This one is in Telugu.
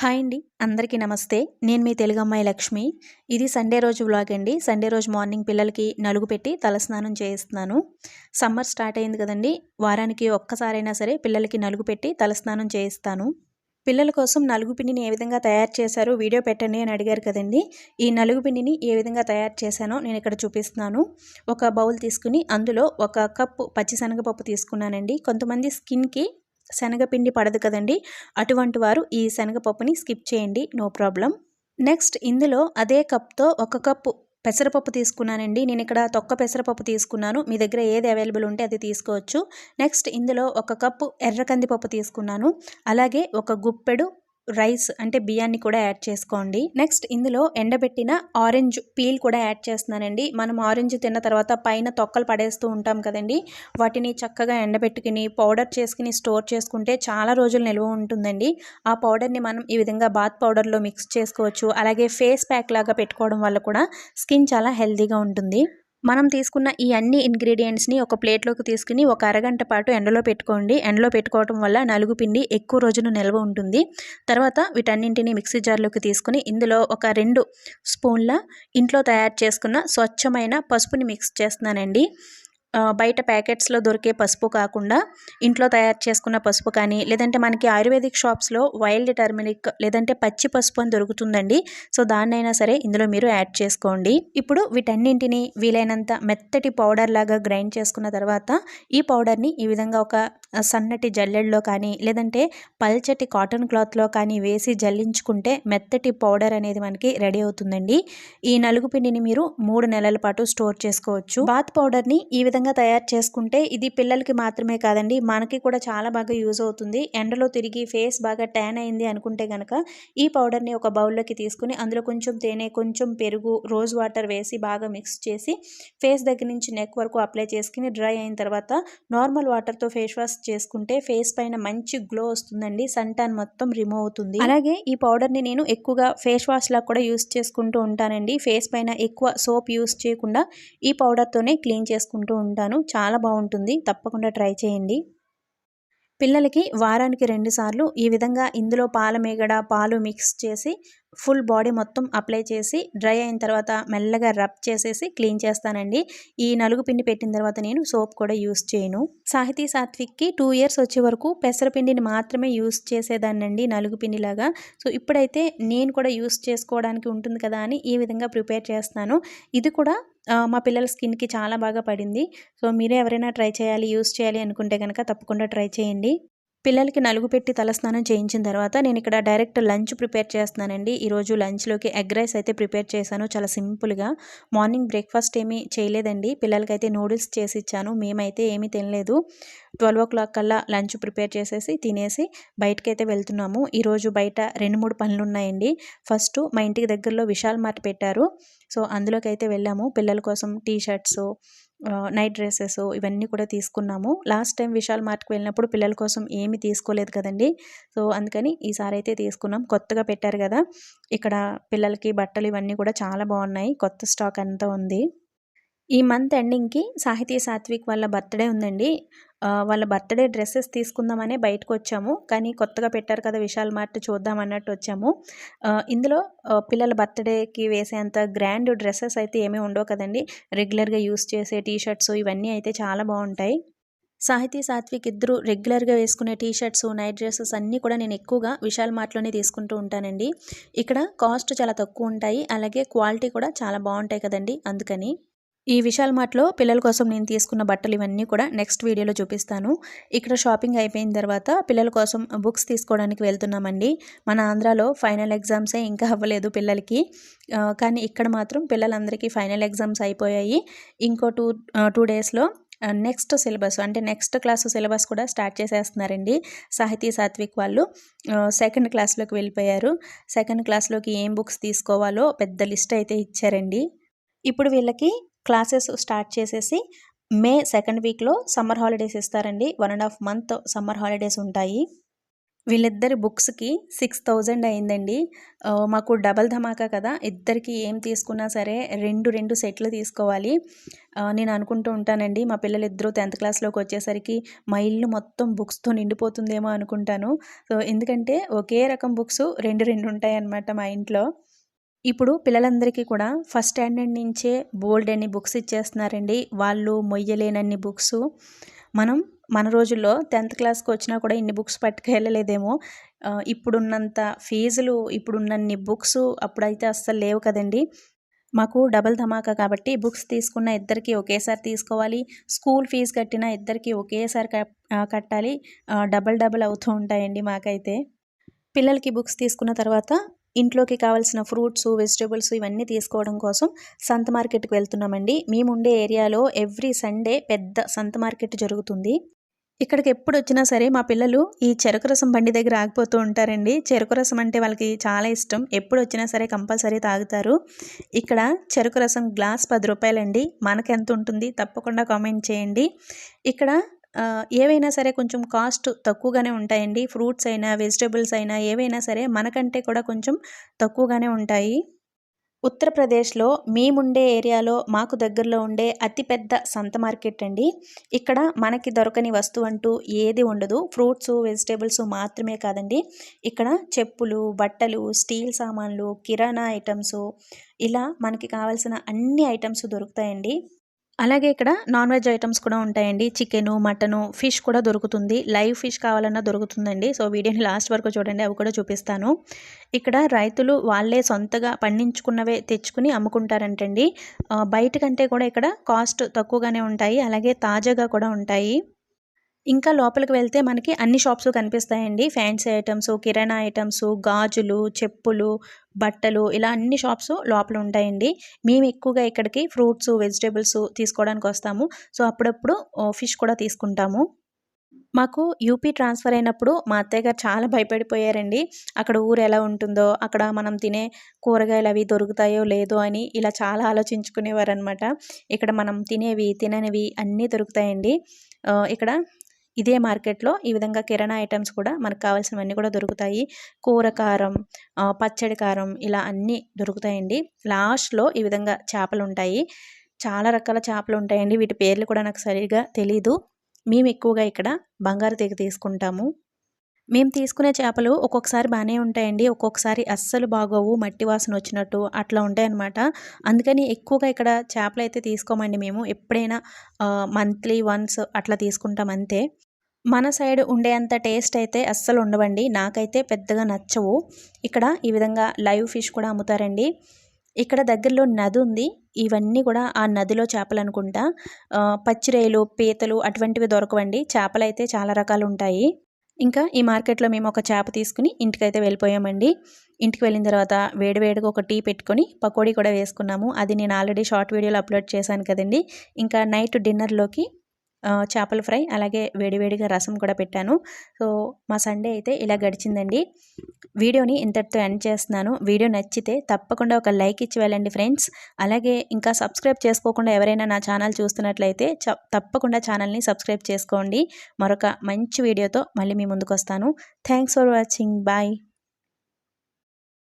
హాయ్ అండి. అందరికీ నమస్తే. నేను మీ తెలుగు అమ్మాయి లక్ష్మి. ఇది సండే రోజు వ్లాగ్ అండి. సండే రోజు మార్నింగ్ పిల్లలకి నలుగు పెట్టి తలస్నానం చేయిస్తున్నాను. సమ్మర్ స్టార్ట్ అయింది కదండి. వారానికి ఒక్కసారైనా సరే పిల్లలకి నలుగు పెట్టి తలస్నానం చేయిస్తాను. పిల్లల కోసం నలుగు పిండిని ఏ విధంగా తయారు చేశారో వీడియో పెట్టండి అని అడిగారు కదండి. ఈ నలుగు పిండిని ఏ విధంగా తయారు చేశానో నేను ఇక్కడ చూపిస్తున్నాను. ఒక బౌల్ తీసుకుని అందులో ఒక కప్పు పచ్చిశనగపప్పు తీసుకున్నానండి. కొంతమంది స్కిన్కి శనగపిండి పడదు కదండి అటువంటి వారు ఈ శనగపప్పుని స్కిప్ చేయండి నో ప్రాబ్లం. నెక్స్ట్ ఇందులో అదే కప్తో ఒక కప్పు పెసరపప్పు తీసుకున్నానండి. నేను ఇక్కడ తొక్క పెసరపప్పు తీసుకున్నాను. మీ దగ్గర ఏది అవైలబుల్ ఉంటే అది తీసుకోవచ్చు. నెక్స్ట్ ఇందులో ఒక కప్పు ఎర్ర కందిపప్పు తీసుకున్నాను. అలాగే ఒక గుప్పెడు రైస్ అంటే బియ్యాన్ని కూడా యాడ్ చేసుకోండి. నెక్స్ట్ ఇందులో ఎండబెట్టిన ఆరెంజ్ పీల్ కూడా యాడ్ చేస్తున్నానండి. మనం ఆరెంజ్ తిన్న తర్వాత పైన తొక్కలు పడేస్తూ ఉంటాం కదండి. వాటిని చక్కగా ఎండబెట్టుకుని పౌడర్ చేసుకుని స్టోర్ చేసుకుంటే చాలా రోజులు నిల్వ ఉంటుందండి. ఆ పౌడర్ని మనం ఈ విధంగా బాత్ పౌడర్లో మిక్స్ చేసుకోవచ్చు. అలాగే ఫేస్ ప్యాక్ లాగా పెట్టుకోవడం వల్ల కూడా స్కిన్ చాలా హెల్తీగా ఉంటుంది. మనం తీసుకున్న ఈ అన్ని ఇంగ్రీడియంట్స్ని ఒక ప్లేట్లోకి తీసుకుని ఒక అరగంట పాటు ఎండలో పెట్టుకోండి. ఎండలో పెట్టుకోవడం వల్ల నలుగు పిండి ఎక్కువ రోజులు నిల్వ ఉంటుంది. తర్వాత వీటన్నింటినీ మిక్సీ జార్లోకి తీసుకుని ఇందులో ఒక రెండు స్పూన్ల ఇంట్లో తయారు చేసుకున్న స్వచ్ఛమైన పసుపుని మిక్స్ చేస్తున్నానండి. బయట ప్యాకెట్స్లో దొరికే పసుపు కాకుండా ఇంట్లో తయారు చేసుకున్న పసుపు కానీ లేదంటే మనకి ఆయుర్వేదిక్ షాప్స్లో వైల్డ్ టర్మరిక్ లేదంటే పచ్చి పసుపు అని దొరుకుతుందండి. సో దాన్నైనా సరే ఇందులో మీరు యాడ్ చేసుకోండి. ఇప్పుడు వీటన్నింటిని వీలైనంత మెత్తటి పౌడర్ లాగా గ్రైండ్ చేసుకున్న తర్వాత ఈ పౌడర్ని ఈ విధంగా ఒక సన్నటి జల్లెడలో కానీ లేదంటే పల్చటి కాటన్ క్లాత్లో కానీ వేసి జల్లించుకుంటే మెత్తటి పౌడర్ అనేది మనకి రెడీ అవుతుందండి. ఈ నలుగు పిండిని మీరు మూడు నెలల పాటు స్టోర్ చేసుకోవచ్చు. బాత్ పౌడర్ని ఈ విధంగా తయారు చేసుకుంటే ఇది పిల్లలకి మాత్రమే కాదండి మనకి కూడా చాలా బాగా యూజ్ అవుతుంది. ఎండలో తిరిగి ఫేస్ బాగా ట్యాన్ అయింది అనుకుంటే కనుక ఈ పౌడర్ని ఒక బౌల్లోకి తీసుకుని అందులో కొంచెం తేనె కొంచెం పెరుగు రోజ్ వాటర్ వేసి బాగా మిక్స్ చేసి ఫేస్ దగ్గర నుంచి నెక్ వరకు అప్లై చేసుకుని డ్రై అయిన తర్వాత నార్మల్ వాటర్తో ఫేస్ వాష్ చేసుకుంటే ఫేస్ పైన మంచి గ్లో వస్తుందండి సన్ మొత్తం రిమూవ్ అవుతుంది. అలాగే ఈ పౌడర్ని నేను ఎక్కువగా ఫేస్ వాష్లా కూడా యూస్ చేసుకుంటూ ఉంటానండి. ఫేస్ పైన ఎక్కువ సోప్ యూస్ చేయకుండా ఈ పౌడర్తోనే క్లీన్ చేసుకుంటూ ఉంటాను. చాలా బాగుంటుంది. తప్పకుండా ట్రై చేయండి. పిల్లలకి వారానికి రెండుసార్లు ఈ విధంగా ఇందులో పాలమేగడ పాలు మిక్స్ చేసి ఫుల్ బాడీ మొత్తం అప్లై చేసి డ్రై అయిన తర్వాత మెల్లగా రబ్ చేసేసి క్లీన్ చేస్తానండి. ఈ నలుగు పిండి పెట్టిన తర్వాత నేను సోప్ కూడా యూస్ చేయను. సాహితీ సాత్విక్కి టూ ఇయర్స్ వచ్చే వరకు పెసరపిండిని మాత్రమే యూస్ చేసేదాన్నండి నలుగు పిండిలాగా. సో ఇప్పుడైతే నేను కూడా యూస్ చేసుకోవడానికి ఉంటుంది కదా అని ఈ విధంగా ప్రిపేర్ చేస్తాను ఇది కూడా మా పిల్లల స్కిన్కి చాలా బాగా పడింది. సో మీరే ఎవరైనా ట్రై చేయాలి యూస్ చేయాలి అనుకుంటే కనుక తప్పకుండా ట్రై చేయండి. పిల్లలకి నలుగు పెట్టి తలస్నానం చేయించిన తర్వాత నేను ఇక్కడ డైరెక్ట్ లంచ్ ప్రిపేర్ చేస్తున్నానండి. ఈరోజు లంచ్లోకి ఎగ్ రైస్ అయితే ప్రిపేర్ చేశాను. చాలా సింపుల్గా. మార్నింగ్ బ్రేక్ఫాస్ట్ ఏమీ చేయలేదండి. పిల్లలకైతే నూడిల్స్ చేసి ఇచ్చాను. మేమైతే ఏమీ తినలేదు. ట్వెల్వ్ ఓ క్లాక్ కల్లా లంచ్ ప్రిపేర్ చేసేసి తినేసి బయటకైతే వెళ్తున్నాము. ఈరోజు బయట రెండు మూడు పనులు ఉన్నాయండి ఫస్ట్ మా ఇంటికి దగ్గరలో విశాల్ మార్ట్ పెట్టారు. సో అందులోకి అయితే వెళ్ళాము. పిల్లల కోసం టీ షర్ట్స్ నైట్ డ్రెస్సెస్ ఇవన్నీ కూడా తీసుకున్నాము. లాస్ట్ టైం విశాల్ మార్ట్కి వెళ్ళినప్పుడు పిల్లల కోసం ఏమి తీసుకోలేదు కదండి. సో అందుకని ఈసారి అయితే తీసుకున్నాం. కొత్తగా పెట్టారు కదా. ఇక్కడ పిల్లలకి బట్టలు ఇవన్నీ కూడా చాలా బాగున్నాయి. కొత్త స్టాక్ అంతా ఉంది. ఈ మంత్ ఎండింగ్కి సాహితీ సాత్విక్ వాళ్ళ బర్త్డే ఉందండి. వాళ్ళ బర్త్డే డ్రెస్సెస్ తీసుకుందామనే బయటకు వచ్చాము కానీ కొత్తగా పెట్టారు కదా విశాల్ మార్ట్ చూద్దాం అన్నట్టు వచ్చాము. ఇందులో పిల్లల బర్త్డేకి వేసేంత గ్రాండ్ డ్రెస్సెస్ అయితే ఏమీ ఉండవు కదండి. రెగ్యులర్గా యూస్ చేసే టీషర్ట్స్ ఇవన్నీ అయితే చాలా బాగుంటాయి. సాహితీ సాత్విక్ ఇద్దరు రెగ్యులర్గా వేసుకునే టీ షర్ట్స్ నైట్ డ్రెస్సెస్ అన్నీ కూడా నేను ఎక్కువగా విశాల్ మార్ట్లోనే తీసుకుంటూ ఉంటానండి. ఇక్కడ కాస్ట్ చాలా తక్కువ ఉంటాయి. అలాగే క్వాలిటీ కూడా చాలా బాగుంటాయి కదండి. అందుకని ఈ విశాల్ మార్ట్లో పిల్లల కోసం నేను తీసుకున్న బట్టలు ఇవన్నీ కూడా నెక్స్ట్ వీడియోలో చూపిస్తాను. ఇక్కడ షాపింగ్ అయిపోయిన తర్వాత పిల్లల కోసం బుక్స్ తీసుకోవడానికి వెళ్తున్నామండి. మన ఆంధ్రాలో ఫైనల్ ఎగ్జామ్సే ఇంకా అవ్వలేదు పిల్లలకి. కానీ ఇక్కడ మాత్రం పిల్లలందరికీ ఫైనల్ ఎగ్జామ్స్ అయిపోయాయి. ఇంకో టూ టూ డేస్లో నెక్స్ట్ సిలబస్ అంటే నెక్స్ట్ క్లాస్ సిలబస్ కూడా స్టార్ట్ చేసేస్తున్నారండి సాహితీ సాత్విక్ వాళ్ళు. సెకండ్ క్లాస్లోకి వెళ్ళిపోయారు. సెకండ్ క్లాస్లోకి ఏం బుక్స్ తీసుకోవాలో పెద్ద లిస్ట్ అయితే ఇచ్చారండి. ఇప్పుడు వీళ్ళకి క్లాసెస్ స్టార్ట్ చేసేసి మే సెకండ్ వీక్లో సమ్మర్ హాలిడేస్ ఇస్తారండి. One and half month summer holidays ఉంటాయి. వీళ్ళిద్దరి బుక్స్కి సిక్స్ థౌజండ్ అయిందండి. మాకు డబల్ ధమాకా కదా. ఇద్దరికి ఏం తీసుకున్నా సరే రెండు రెండు సెట్లు తీసుకోవాలి. నేను అనుకుంటూ ఉంటానండి. మా పిల్లలు ఇద్దరు టెన్త్ క్లాస్లోకి వచ్చేసరికి మా ఇల్లు మొత్తం బుక్స్తో నిండిపోతుందేమో అనుకుంటాను. సో ఎందుకంటే ఒకే రకం బుక్స్ రెండు రెండు ఉంటాయన్నమాట మా ఇంట్లో. ఇప్పుడు పిల్లలందరికీ కూడా ఫస్ట్ స్టాండర్డ్ నుంచే బోల్డ్ అన్ని బుక్స్ ఇచ్చేస్తున్నారండి. వాళ్ళు మొయ్యలేనన్ని బుక్స్. మనం మన రోజుల్లో టెన్త్ క్లాస్కి వచ్చినా కూడా ఇన్ని బుక్స్ పట్టుకెళ్ళలేదేమో. ఇప్పుడున్నంత ఫీజులు ఇప్పుడున్నన్ని బుక్స్ అప్పుడైతే అస్సలు లేవు కదండి. మాకు డబల్ ధమాకా కాబట్టి బుక్స్ తీసుకున్న ఇద్దరికి ఒకేసారి తీసుకోవాలి. స్కూల్ ఫీజు కట్టిన ఇద్దరికి ఒకేసారి కట్టాలి. డబల్ డబల్ అవుతూ ఉంటాయండి మాకైతే. పిల్లలకి బుక్స్ తీసుకున్న తర్వాత ఇంట్లోకి కావాల్సిన ఫ్రూట్స్ వెజిటేబుల్స్ ఇవన్నీ తీసుకోవడం కోసం సంత మార్కెట్కి వెళ్తున్నామండి. మేము ఉండే ఏరియాలో ఎవ్రీ సండే పెద్ద సంత మార్కెట్ జరుగుతుంది. ఇక్కడికి ఎప్పుడు వచ్చినా సరే మా పిల్లలు ఈ చెరుకు రసం బండి దగ్గర ఆగిపోతూ ఉంటారండి. చెరుకు రసం అంటే వాళ్ళకి చాలా ఇష్టం. ఎప్పుడు వచ్చినా సరే కంపల్సరీ తాగుతారు. ఇక్కడ చెరుకు రసం గ్లాస్ పది రూపాయలండి. మనకు ఎంత ఉంటుంది తప్పకుండా కామెంట్ చేయండి. ఇక్కడ ఏవైనా సరే కొంచెం కాస్ట్ తక్కువగానే ఉంటాయండి. ఫ్రూట్స్ అయినా వెజిటేబుల్స్ అయినా ఏవైనా సరే మనకంటే కూడా కొంచెం తక్కువగానే ఉంటాయి. ఉత్తరప్రదేశ్లో మేముండే ఏరియాలో మాకు దగ్గరలో ఉండే అతిపెద్ద సంత మార్కెట్ అండి. ఇక్కడ మనకి దొరకని వస్తువు అంటూ ఏది ఉండదు. ఫ్రూట్స్ వెజిటేబుల్స్ మాత్రమే కాదండి. ఇక్కడ చెప్పులు బట్టలు స్టీల్ సామాన్లు కిరాణా ఐటమ్స్ ఇలా మనకి కావాల్సిన అన్ని ఐటమ్స్ దొరుకుతాయండి. అలాగే ఇక్కడ నాన్ వెజ్ ఐటమ్స్ కూడా ఉంటాయండి. చికెను మటను ఫిష్ కూడా దొరుకుతుంది. లైవ్ ఫిష్ కావాలన్నా దొరుకుతుందండి. సో వీడియోని లాస్ట్ వరకు చూడండి. అవి కూడా చూపిస్తాను. ఇక్కడ రైతులు వాళ్ళే సొంతగా పండించుకున్నవే తెచ్చుకుని అమ్ముకుంటారంటండి. బయట కంటే కూడా ఇక్కడ కాస్ట్ తక్కువగానే ఉంటాయి. అలాగే తాజాగా కూడా ఉంటాయి. ఇంకా లోపలికి వెళ్తే మనకి అన్ని షాప్స్ కనిపిస్తాయండి. ఫ్యాన్సీ ఐటమ్స్ కిరాణా ఐటమ్స్ గాజులు చెప్పులు బట్టలు ఇలా అన్ని షాప్స్ లోపల ఉంటాయండి. మేము ఎక్కువగా ఇక్కడికి ఫ్రూట్స్ వెజిటేబుల్స్ తీసుకోవడానికి వస్తాము. సో అప్పుడప్పుడు ఫిష్ కూడా తీసుకుంటాము. మాకు యూపీ ట్రాన్స్ఫర్ అయినప్పుడు మా అత్తయ్య గారు చాలా భయపడిపోయారండి. అక్కడ ఊరు ఎలా ఉంటుందో అక్కడ మనం తినే కూరగాయలు అవి దొరుకుతాయో లేదో అని ఇలా చాలా ఆలోచించుకునేవారు అనమాట ఇక్కడ మనం తినేవి తిననివి అన్నీ దొరుకుతాయండి. ఇక్కడ ఇదే మార్కెట్లో ఈ విధంగా కిరాణా ఐటమ్స్ కూడా మనకు కావాల్సినవన్నీ కూడా దొరుకుతాయి. కూర కారం పచ్చడి కారం ఇలా అన్నీ దొరుకుతాయండి. లాస్ట్లో ఈ విధంగా చేపలు ఉంటాయి. చాలా రకాల చేపలు ఉంటాయండి. వీటి పేర్లు కూడా నాకు సరిగా తెలీదు. మేము ఎక్కువగా ఇక్కడ బంగారు తీగ తీసుకుంటాము. మేము తీసుకునే చేపలు ఒక్కొక్కసారి బాగానే ఉంటాయండి. ఒక్కొక్కసారి అస్సలు బాగోవు. మట్టి వాసన వచ్చినట్టు అట్లా ఉంటాయన్నమాట. అందుకని ఎక్కువగా ఇక్కడ చేపలు అయితే తీసుకోమండి మేము. ఎప్పుడైనా మంత్లీ వన్స్ అట్లా తీసుకుంటాం అంతే. మన సైడ్ ఉండేంత టేస్ట్ అయితే అస్సలు ఉండవండి. నాకైతే పెద్దగా నచ్చవు. ఇక్కడ ఈ విధంగా లైవ్ ఫిష్ కూడా అమ్ముతారండి. ఇక్కడ దగ్గరలో నది ఉంది. ఇవన్నీ కూడా ఆ నదిలో చేపలు అనుకుంటా పచ్చిరేలు పీతలు అటువంటివి దొరకవండి. చేపలు అయితే చాలా రకాలు ఉంటాయి. ఇంకా ఈ మార్కెట్లో మేము ఒక చేప తీసుకుని ఇంటికైతే వెళ్ళిపోయామండి. ఇంటికి వెళ్ళిన తర్వాత వేడివేడిగా ఒక టీ పెట్టుకొని పకోడీ కూడా వేసుకున్నాము. అది నేను ఆల్రెడీ షార్ట్ వీడియోలో అప్లోడ్ చేశాను కదండి. ఇంకా నైట్ డిన్నర్లోకి చేపల ఫ్రై అలాగే వేడివేడిగా రసం కూడా పెట్టాను. సో మా సండే అయితే ఇలా గడిచిందండి. వీడియోని ఇంతటితో ఎండ్ చేస్తున్నాను. వీడియో నచ్చితే తప్పకుండా ఒక లైక్ ఇచ్చి వెళ్ళండి ఫ్రెండ్స్. అలాగే ఇంకా సబ్స్క్రైబ్ చేసుకోకుండా ఎవరైనా నా ఛానల్ చూస్తున్నట్లయితే తప్పకుండా ఛానల్ని సబ్స్క్రైబ్ చేసుకోండి. మరొక మంచి వీడియోతో మళ్ళీ మీ ముందుకు వస్తాను థ్యాంక్స్ ఫర్ వాచింగ్. బాయ్.